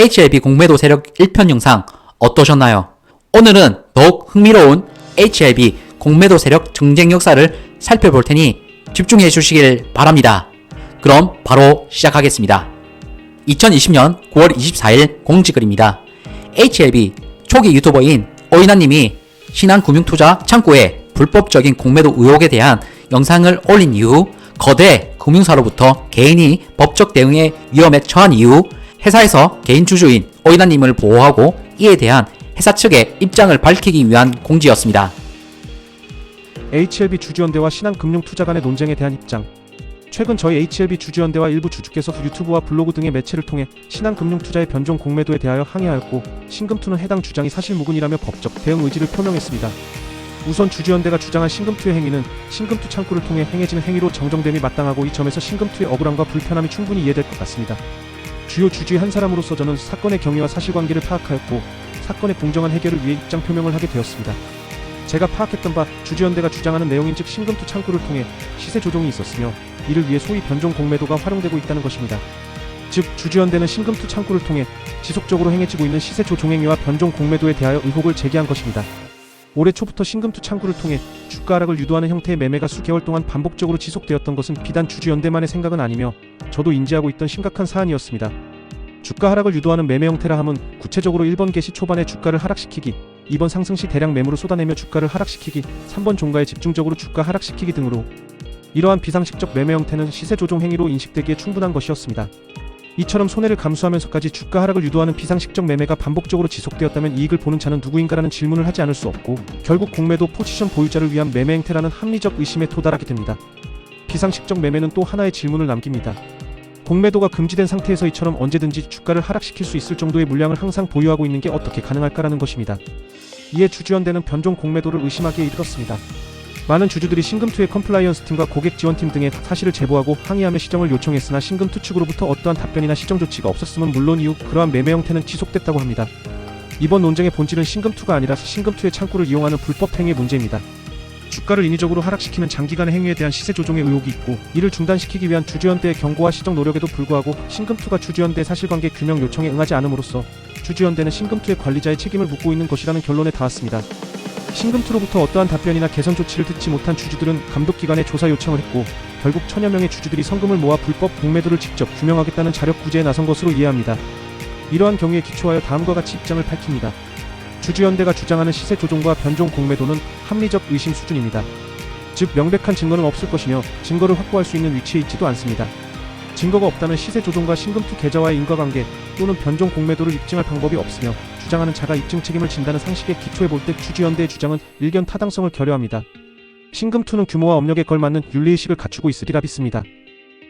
HLB 공매도 세력 1편 영상 어떠셨나요? 오늘은 더욱 흥미로운 HLB 공매도 세력 정쟁 역사를 살펴볼 테니 집중해 주시길 바랍니다. 그럼 바로 시작하겠습니다. 2020년 9월 24일 공지글입니다. HLB 초기 유튜버인 오이나님이 신한금융투자 창구에 불법적인 공매도 의혹에 대한 영상을 올린 이후 거대 금융사로부터 개인이 법적 대응의 위험에 처한 이후 회사에서 개인 주주인 오이나님을 보호하고 이에 대한 회사 측의 입장을 밝히기 위한 공지였습니다. HLB 주주연대와 신한금융투자 간의 논쟁에 대한 입장. 최근 저희 HLB 주주연대와 일부 주주께서 유튜브와 블로그 등의 매체를 통해 신한금융투자의 변종 공매도에 대하여 항의하였고 신금투는 해당 주장이 사실무근이라며 법적 대응 의지를 표명했습니다. 우선 주주연대가 주장한 신금투의 행위는 신금투 창구를 통해 행해지는 행위로 정정됨이 마땅하고 이 점에서 신금투의 억울함과 불편함이 충분히 이해될 것 같습니다. 주요 주주의 한 사람으로서 저는 사건의 경위와 사실관계를 파악하였고 사건의 공정한 해결을 위해 입장 표명을 하게 되었습니다. 제가 파악했던 바 주주연대가 주장하는 내용인 즉 신금투 창구를 통해 시세 조종이 있었으며 이를 위해 소위 변종 공매도가 활용되고 있다는 것입니다. 즉 주주연대는 신금투 창구를 통해 지속적으로 행해지고 있는 시세 조종 행위와 변종 공매도에 대하여 의혹을 제기한 것입니다. 올해 초부터 신금투 창구를 통해 주가 하락을 유도하는 형태의 매매가 수개월 동안 반복적으로 지속되었던 것은 비단 주주연대만의 생각은 아니며 저도 인지하고 있던 심각한 사안이었습니다. 주가 하락을 유도하는 매매 형태라 함은 구체적으로 1번 개시 초반에 주가를 하락시키기, 2번 상승 시 대량 매물을 쏟아내며 주가를 하락시키기, 3번 종가에 집중적으로 주가 하락시키기 등으로 이러한 비상식적 매매 형태는 시세 조종 행위로 인식되기에 충분한 것이었습니다. 이처럼 손해를 감수하면서까지 주가 하락을 유도하는 비상식적 매매가 반복적으로 지속되었다면 이익을 보는 자는 누구인가라는 질문을 하지 않을 수 없고 결국 공매도 포지션 보유자를 위한 매매 행태라는 합리적 의심에 도달하게 됩니다. 비상식적 매매는 또 하나의 질문을 남깁니다. 공매도가 금지된 상태에서 이처럼 언제든지 주가를 하락시킬 수 있을 정도의 물량을 항상 보유하고 있는 게 어떻게 가능할까라는 것입니다. 이에 주주연대는 변종 공매도를 의심하기에 이르렀습니다. 많은 주주들이 신금투의 컴플라이언스 팀과 고객 지원팀 등에 사실을 제보하고 항의하며 시정을 요청했으나 신금투 측으로부터 어떠한 답변이나 시정 조치가 없었음은 물론 이후 그러한 매매 형태는 지속됐다고 합니다. 이번 논쟁의 본질은 신금투가 아니라 신금투의 창구를 이용하는 불법 행위 문제입니다. 주가를 인위적으로 하락시키는 장기간의 행위에 대한 시세 조종의 의혹이 있고 이를 중단시키기 위한 주주연대의 경고와 시정 노력에도 불구하고 신금투가 주주연대 사실관계 규명 요청에 응하지 않음으로써 주주연대는 신금투의 관리자의 책임을 묻고 있는 것이라는 결론에 닿았습니다. 신금투로부터 어떠한 답변이나 개선 조치를 듣지 못한 주주들은 감독기관에 조사 요청을 했고 결국 천여 명의 주주들이 성금을 모아 불법 공매도를 직접 규명하겠다는 자력 구제에 나선 것으로 이해합니다. 이러한 경우에 기초하여 다음과 같이 입장을 밝힙니다. 주주연대가 주장하는 시세 조종과 변종 공매도는 합리적 의심 수준입니다. 즉 명백한 증거는 없을 것이며 증거를 확보할 수 있는 위치에 있지도 않습니다. 증거가 없다면 시세 조종과 신금투 계좌와의 인과관계 또는 변종 공매도를 입증할 방법이 없으며 주장하는 자가 입증 책임을 진다는 상식에 기초해 볼때 주주연대의 주장은 일견 타당성을 결여합니다. 신금투는 규모와 업력에 걸맞는 윤리의식을 갖추고 있으리라 믿습니다.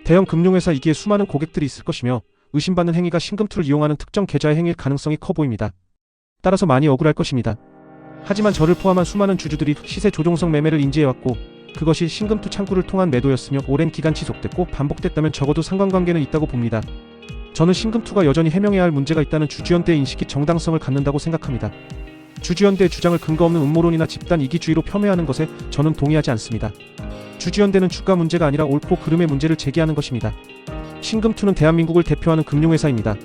대형 금융회사 이기에 수많은 고객들이 있을 것이며 의심받는 행위가 신금투를 이용하는 특정 계좌의 행위일 가능성이 커 보입니다. 따라서 많이 억울할 것입니다. 하지만 저를 포함한 수많은 주주들이 시세 조종성 매매를 인지해왔고 그것이 신금투 창구를 통한 매도였으며 오랜 기간 지속됐고 반복됐다면 적어도 상관관계는 있다고 봅니다. 저는 신금투가 여전히 해명해야 할 문제가 있다는 주주연대의 인식이 정당성을 갖는다고 생각합니다. 주주연대의 주장을 근거 없는 음모론이나 집단 이기주의로 폄훼하는 것에 저는 동의하지 않습니다. 주주연대는 주가 문제가 아니라 옳고 그름의 문제를 제기하는 것입니다. 신금투는 대한민국을 대표하는 금융회사입니다.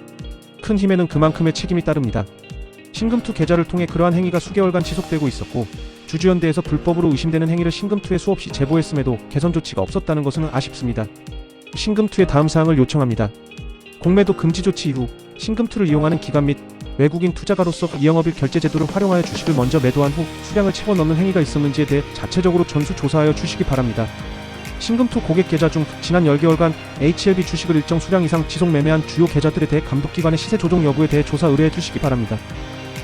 큰 힘에는 그만큼의 책임이 따릅니다. 신금투 계좌를 통해 그러한 행위가 수개월간 지속되고 있었고 주주연대에서 불법으로 의심되는 행위를 신금투에 수없이 제보했음에도 개선 조치가 없었다는 것은 아쉽습니다. 신금투의 다음 사항을 요청합니다. 공매도 금지 조치 이후 신금투를 이용하는 기관 및 외국인 투자가로서 이 영업일 결제 제도를 활용하여 주식을 먼저 매도한 후 수량을 채워 넣는 행위가 있었는지에 대해 자체적으로 전수 조사하여 주시기 바랍니다. 신금투 고객 계좌 중 지난 10개월간 HLB 주식을 일정 수량 이상 지속 매매한 주요 계좌들에 대해 감독기관의 시세 조정 여부에 대해 조사 의뢰해 주시기 바랍니다.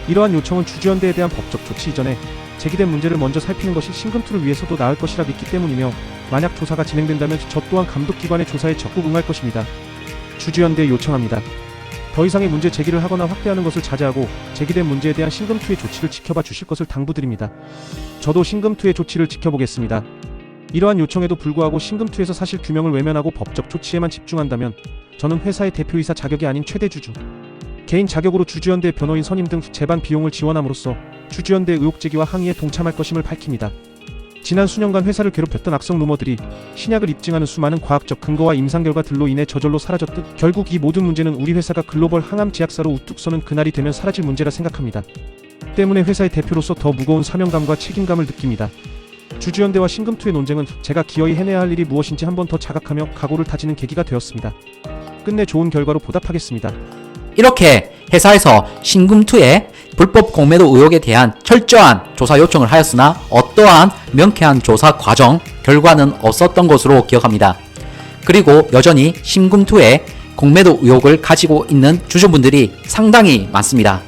이러한 요청은 주주연대에 대한 법적 조치 이전에 제기된 문제를 먼저 살피는 것이 신금투를 위해서도 나을 것이라 믿기 때문이며 만약 조사가 진행된다면 저 또한 감독기관의 조사에 적극 응할 것입니다. 주주연대에 요청합니다. 더 이상의 문제 제기를 하거나 확대하는 것을 자제하고 제기된 문제에 대한 신금투의 조치를 지켜봐 주실 것을 당부드립니다. 저도 신금투의 조치를 지켜보겠습니다. 이러한 요청에도 불구하고 신금투에서 사실 규명을 외면하고 법적 조치에만 집중한다면 저는 회사의 대표이사 자격이 아닌 최대 주주, 개인 자격으로 주주연대 변호인 선임 등 재반 비용을 지원함으로써 주주연대 의혹 제기와 항의에 동참할 것임을 밝힙니다. 지난 수년간 회사를 괴롭혔던 악성 루머들이 신약을 입증하는 수많은 과학적 근거와 임상 결과들로 인해 저절로 사라졌듯 결국 이 모든 문제는 우리 회사가 글로벌 항암 제약사로 우뚝 서는 그날이 되면 사라질 문제라 생각합니다. 때문에 회사의 대표로서 더 무거운 사명감과 책임감을 느낍니다. 주주연대와 신금투의 논쟁은 제가 기어이 해내야 할 일이 무엇인지 한 번 더 자각하며 각오를 다지는 계기가 되었습니다. 끝내 좋은 결과로 보답하겠습니다. 이렇게 회사에서 신금투의 불법 공매도 의혹에 대한 철저한 조사 요청을 하였으나 어떠한 명쾌한 조사 과정 결과는 없었던 것으로 기억합니다. 그리고 여전히 신금투의 공매도 의혹을 가지고 있는 주주분들이 상당히 많습니다.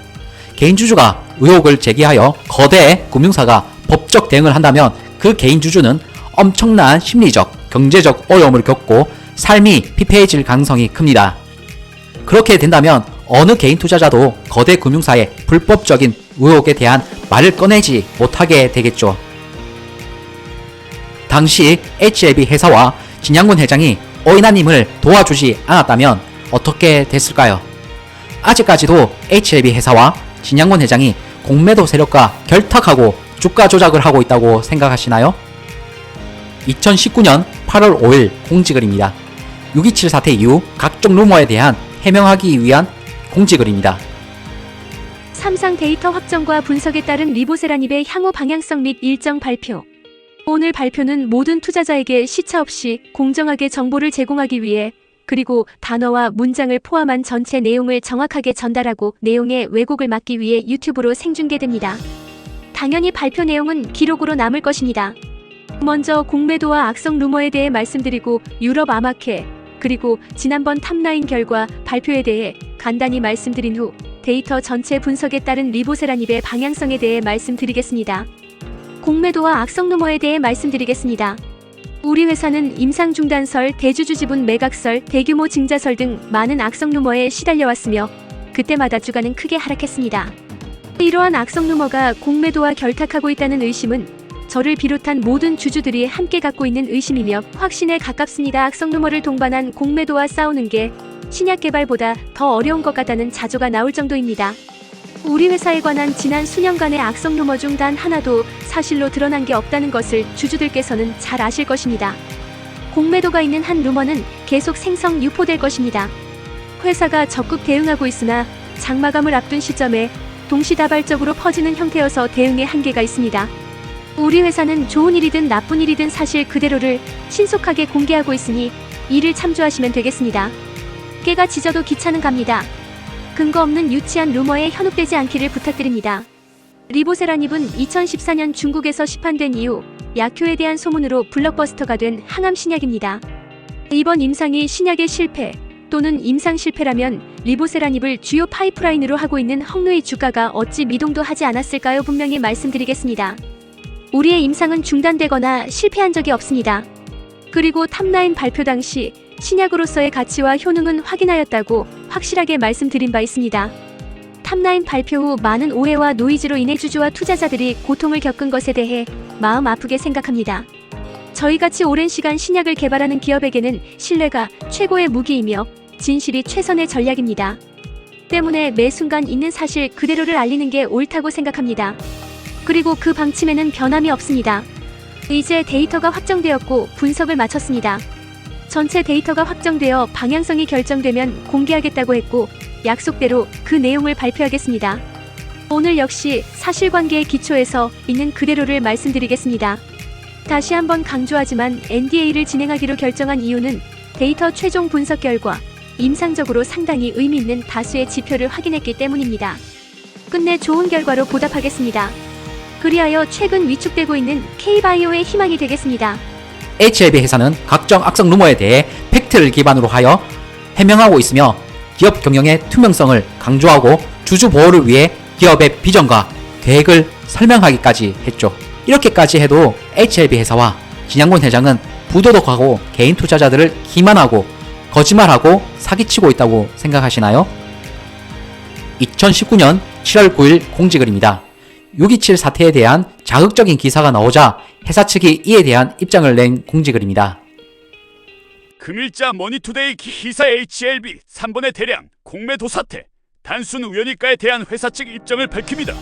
개인 주주가 의혹을 제기하여 거대 금융사가 법적 대응을 한다면 그 개인 주주는 엄청난 심리적, 경제적 어려움을 겪고 삶이 피폐해질 가능성이 큽니다. 그렇게 된다면 어느 개인 투자자도 거대 금융사의 불법적인 의혹에 대한 말을 꺼내지 못하게 되겠죠. 당시 HLB 회사와 진양군 회장이 오이나님을 도와주지 않았다면 어떻게 됐을까요? 아직까지도 HLB 회사와 진양군 회장이 공매도 세력과 결탁하고 주가 조작을 하고 있다고 생각하시나요? 2019년 8월 5일 공지글입니다. 627 사태 이후 각종 루머에 대한 해명하기 위한 공지글입니다. 삼상 데이터 확정과 분석에 따른 리보세라닙의 향후 방향성 및 일정 발표. 오늘 발표는 모든 투자자에게 시차 없이 공정하게 정보를 제공하기 위해 그리고 단어와 문장을 포함한 전체 내용을 정확하게 전달하고 내용의 왜곡을 막기 위해 유튜브로 생중계됩니다. 당연히 발표 내용은 기록으로 남을 것입니다. 먼저 공매도와 악성 루머에 대해 말씀드리고 유럽 아마케 그리고 지난번 탑라인 결과 발표에 대해 간단히 말씀드린 후 데이터 전체 분석에 따른 리보세라닙의 방향성에 대해 말씀드리겠습니다. 공매도와 악성 루머에 대해 말씀드리겠습니다. 우리 회사는 임상 중단설, 대주주 지분 매각설, 대규모 증자설 등 많은 악성 루머에 시달려왔으며 그때마다 주가는 크게 하락했습니다. 이러한 악성 루머가 공매도와 결탁하고 있다는 의심은 저를 비롯한 모든 주주들이 함께 갖고 있는 의심이며 확신에 가깝습니다. 악성 루머를 동반한 공매도와 싸우는 게 신약 개발보다 더 어려운 것 같다는 자조가 나올 정도입니다. 우리 회사에 관한 지난 수년간의 악성 루머 중 단 하나도 사실로 드러난 게 없다는 것을 주주들께서는 잘 아실 것입니다. 공매도가 있는 한 루머는 계속 생성 유포될 것입니다. 회사가 적극 대응하고 있으나 장마감을 앞둔 시점에 동시다발적으로 퍼지는 형태여서 대응에 한계가 있습니다. 우리 회사는 좋은 일이든 나쁜 일이든 사실 그대로를 신속하게 공개하고 있으니 이를 참조하시면 되겠습니다. 깨가 짖어도 기차는 갑니다. 근거 없는 유치한 루머에 현혹되지 않기를 부탁드립니다. 리보세라닙은 2014년 중국에서 시판된 이후 약효에 대한 소문으로 블록버스터가 된 항암 신약입니다. 이번 임상이 신약의 실패 또는 임상 실패라면 리보세라닙을 주요 파이프라인으로 하고 있는 헝루의 주가가 어찌 미동도 하지 않았을까요? 분명히 말씀드리겠습니다. 우리의 임상은 중단되거나 실패한 적이 없습니다. 그리고 탑라인 발표 당시 신약으로서의 가치와 효능은 확인하였다고 확실하게 말씀드린 바 있습니다. 탑라인 발표 후 많은 오해와 노이즈로 인해 주주와 투자자들이 고통을 겪은 것에 대해 마음 아프게 생각합니다. 저희같이 오랜 시간 신약을 개발하는 기업에게는 신뢰가 최고의 무기이며 진실이 최선의 전략입니다. 때문에 매 순간 있는 사실 그대로를 알리는 게 옳다고 생각합니다. 그리고 그 방침에는 변함이 없습니다. 이제 데이터가 확정되었고 분석을 마쳤습니다. 전체 데이터가 확정되어 방향성이 결정되면 공개하겠다고 했고 약속대로 그 내용을 발표하겠습니다. 오늘 역시 사실관계의 기초에서 있는 그대로를 말씀드리겠습니다. 다시 한번 강조하지만 NDA를 진행하기로 결정한 이유는 데이터 최종 분석 결과 임상적으로 상당히 의미 있는 다수의 지표를 확인했기 때문입니다. 끝내 좋은 결과로 보답하겠습니다. 그리하여 최근 위축되고 있는 K바이오의 희망이 되겠습니다. HLB 회사는 각종 악성 루머에 대해 팩트를 기반으로 하여 해명하고 있으며 기업 경영의 투명성을 강조하고 주주 보호를 위해 기업의 비전과 계획을 설명하기까지 했죠. 이렇게까지 해도 HLB 회사와 진양곤 회장은 부도덕하고 개인 투자자들을 기만하고 거짓말하고 사기치고 있다고 생각하시나요? 2019년 7월 9일 공지글입니다. 627 사태에 대한 자극적인 기사가 나오자 회사 측이 이에 대한 입장을 낸 공지글입니다. 금일자 머니투데이 기사 HLB 3번의 대량 공매도 사태 단순 우연일까에 대한 회사 측 입장을 밝힙니다.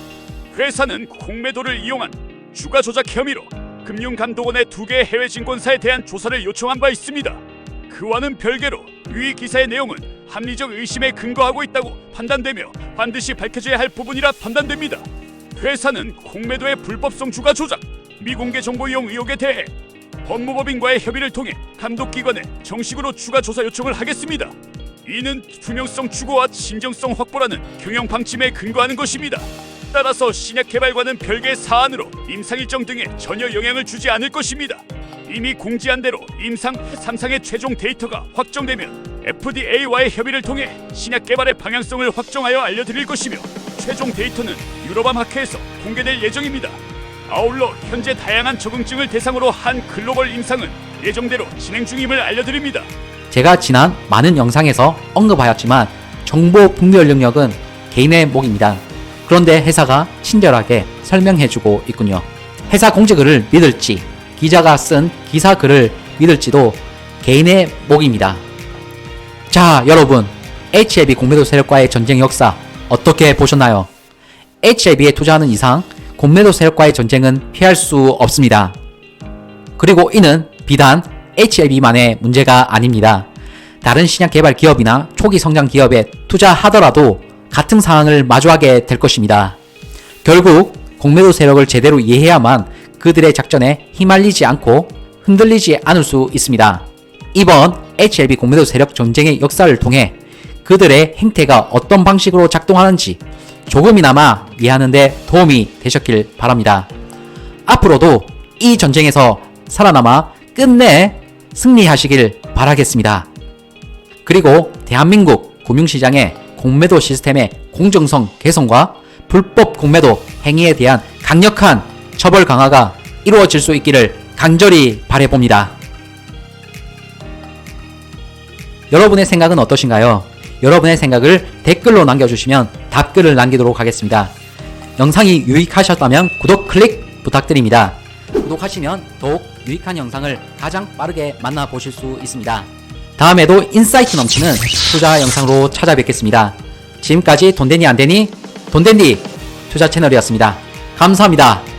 회사는 공매도를 이용한 주가 조작 혐의로 금융감독원의 두 개의 해외 증권사에 대한 조사를 요청한 바 있습니다. 그와는 별개로 위 기사의 내용은 합리적 의심에 근거하고 있다고 판단되며 반드시 밝혀져야 할 부분이라 판단됩니다. 회사는 공매도의 불법성 주가 조작, 미공개 정보 이용 의혹에 대해 법무법인과의 협의를 통해 감독기관에 정식으로 추가 조사 요청을 하겠습니다. 이는 투명성 추구와 진정성 확보라는 경영 방침에 근거하는 것입니다. 따라서 신약 개발과는 별개의 사안으로 임상 일정 등에 전혀 영향을 주지 않을 것입니다. 이미 공지한 대로 임상 3상의 최종 데이터가 확정되면 FDA와의 협의를 통해 신약 개발의 방향성을 확정하여 알려드릴 것이며 최종 데이터는 유로밤 학회에서 공개될 예정입니다. 아울러 현재 다양한 적응증을 대상으로 한 글로벌 임상은 예정대로 진행 중임을 알려드립니다. 제가 지난 많은 영상에서 언급하였지만 정보 분별 능력은 개인의 몫입니다. 그런데 회사가 친절하게 설명해주고 있군요. 회사 공지글을 믿을지 기자가 쓴 기사 글을 믿을지도 개인의 몫입니다. 자, 여러분. HLB 공매도 세력과의 전쟁 역사 어떻게 보셨나요? HLB에 투자하는 이상 공매도 세력과의 전쟁은 피할 수 없습니다. 그리고 이는 비단 HLB만의 문제가 아닙니다. 다른 신약 개발 기업이나 초기 성장 기업에 투자하더라도 같은 상황을 마주하게 될 것입니다. 결국 공매도 세력을 제대로 이해해야만 그들의 작전에 휘말리지 않고 흔들리지 않을 수 있습니다. 이번 HLB 공매도 세력 전쟁의 역사를 통해 그들의 행태가 어떤 방식으로 작동하는지 조금이나마 이해하는데 도움이 되셨길 바랍니다. 앞으로도 이 전쟁에서 살아남아 끝내 승리하시길 바라겠습니다. 그리고 대한민국 금융시장의 공매도 시스템의 공정성 개선과 불법 공매도 행위에 대한 강력한 처벌 강화가 이루어질 수 있기를 간절히 바래봅니다. 여러분의 생각은 어떠신가요? 여러분의 생각을 댓글로 남겨주시면 답글을 남기도록 하겠습니다. 영상이 유익하셨다면 구독 클릭 부탁드립니다. 구독하시면 더욱 유익한 영상을 가장 빠르게 만나보실 수 있습니다. 다음에도 인사이트 넘치는 투자 영상으로 찾아뵙겠습니다. 지금까지 돈데니 안데니 돈데니 투자 채널이었습니다. 감사합니다.